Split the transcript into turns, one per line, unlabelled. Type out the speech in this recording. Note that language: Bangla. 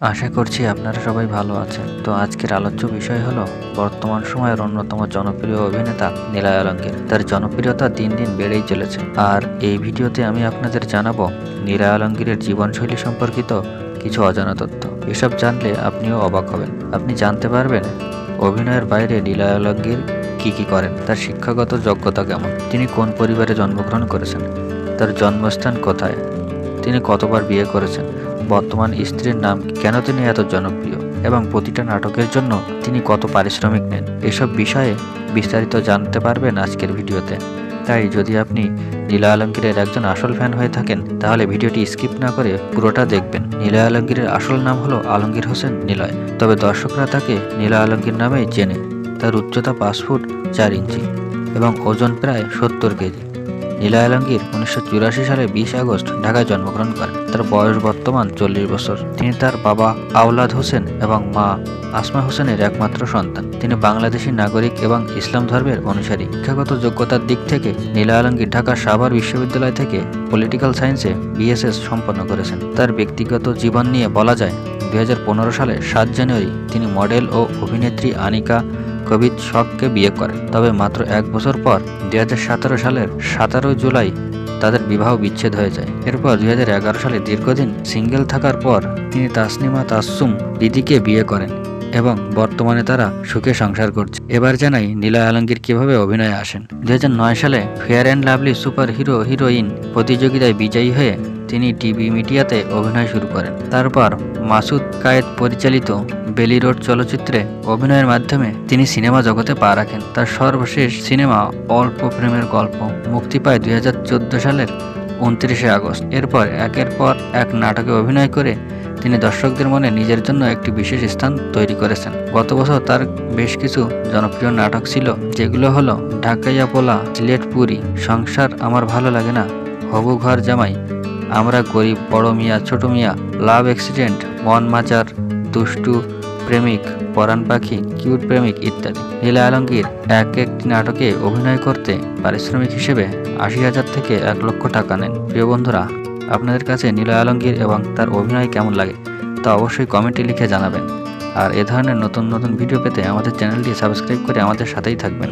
আশা করছি আপনারা সবাই ভালো আছেন। তো আজকের আলোচ্য বিষয় হলো, বর্তমান সময়ের অন্যতম জনপ্রিয় অভিনেতা নীলায় আলমগীর। তার জনপ্রিয়তা দিন দিন বেড়েই চলেছে। আর এই ভিডিওতে আমি আপনাদের জানাব নীলায় আলমগীরের জীবনশৈলী সম্পর্কিত কিছু অজানা তথ্য। এসব জানলে আপনিও অবাক হবেন। আপনি জানতে পারবেন, অভিনয়ের বাইরে নীলায় আলমগীর কী কী করেন, তার শিক্ষাগত যোগ্যতা কেমন, তিনি কোন পরিবারে জন্মগ্রহণ করেছেন, তার জন্মস্থান কোথায়, তিনি কতবার বিয়ে করেছেন বর্তমান স্ত্রীর নাম কেন তিনি এত জনপ্রিয়? এবং প্রতিটা নাটকের জন্য তিনি কত পারিশ্রমিক নেন? এসব বিষয়ে বিস্তারিত জানতে পারবেন আজকের ভিডিওতে। তাই যদি আপনি নীলা আলমগীরের একজন আসল ফ্যান হয়ে থাকেন, তাহলে ভিডিওটি স্কিপ না করে পুরোটা দেখবেন। নীলা আলমগীরের আসল নাম হলো আলমগীর হোসেন নিলয়। তবে দর্শকরা তাকে নীলা আলমগীর নামেই চেনে। তার উচ্চতা পাঁচ ফুট চার ইঞ্চি এবং ওজন প্রায় সত্তর কেজি। নীলা আলমগীর উনিশশো চুরাশি সালে বিশ আগস্ট ঢাকায় জন্মগ্রহণ করেন। তার বয়স বর্তমান চল্লিশ বছর। তিনি তার বাবা আওলাদ হোসেন এবং মা আসমা হোসেনের একমাত্র সন্তান। তিনি বাংলাদেশী নাগরিক এবং ইসলাম ধর্মের অনুসারী। শিক্ষাগত যোগ্যতার দিক থেকে নীলা আলমগীর ঢাকার সাভার বিশ্ববিদ্যালয় থেকে পলিটিক্যাল সায়েন্সে বিএসএস সম্পন্ন করেছেন। তার ব্যক্তিগত জীবন নিয়ে বলা যায়, দুই হাজার পনেরো সালে সাত জানুয়ারি তিনি মডেল ও অভিনেত্রী আনিকা কবির শখকে বিয়ে করেন তবে মাত্র এক বছর পর দু হাজার সতেরো সালের সতেরো জুলাই তাদের বিবাহ বিচ্ছেদ হয়ে যায়। এরপর দু হাজার এগারো সালে দীর্ঘদিন সিঙ্গেল থাকার পর তিনি তাসনিমা তাসুম দিদিকে বিয়ে করেন এবং বর্তমানে তারা সুখে সংসার করছে। এবার জানাই নীলা আলমগীর কীভাবে অভিনয়ে আসেন। দুই হাজার নয় সালে fair and lovely super hero heroine প্রতিযোগিতায় বিজয়ী হয়ে তিনি টিভি মিডিয়াতে অভিনয় শুরু করেন। তারপর মাসুদ কায়েদ পরিচালিত বেলি রোড চলচ্চিত্রে অভিনয়ের মাধ্যমে তিনি সিনেমা জগতে পা রাখেন। তার সর্বশেষ সিনেমা অল্প প্রেমের গল্প মুক্তি পায় দুই হাজার চোদ্দ সালের উনত্রিশে আগস্ট। এরপর একের পর এক নাটকে অভিনয় করে তিনি দর্শকদের মনে নিজের জন্য একটি বিশেষ স্থান তৈরি করেছেন। গত বছর তার বেশ কিছু জনপ্রিয় নাটক ছিল, যেগুলো হলো ঢাকাইয়া পোলা সিলেট পুরী, সংসার আমার ভালো লাগে না, হবু ঘর জামাই আমরা গরিব, বড় মিয়া, ছোট মিয়া, লাভ অ্যাক্সিডেন্ট, মন মাচার, দুষ্টু প্রেমিক, পরাণ পাখি, কিউট প্রেমিক ইত্যাদি। নীলা আলমগীর এক একটি নাটকে অভিনয় করতে পারিশ্রমিক হিসেবে আশি হাজার থেকে এক লক্ষ টাকা নেন। প্রিয় বন্ধুরা, আপনাদের কাছে নীলা আলমগীর এবং তার অভিনয় কেমন লাগে তা অবশ্যই কমেন্টে লিখে জানাবেন। আর এ ধরনের নতুন নতুন ভিডিও পেতে আমাদের চ্যানেলটি সাবস্ক্রাইব করে আমাদের সাথেই থাকবেন।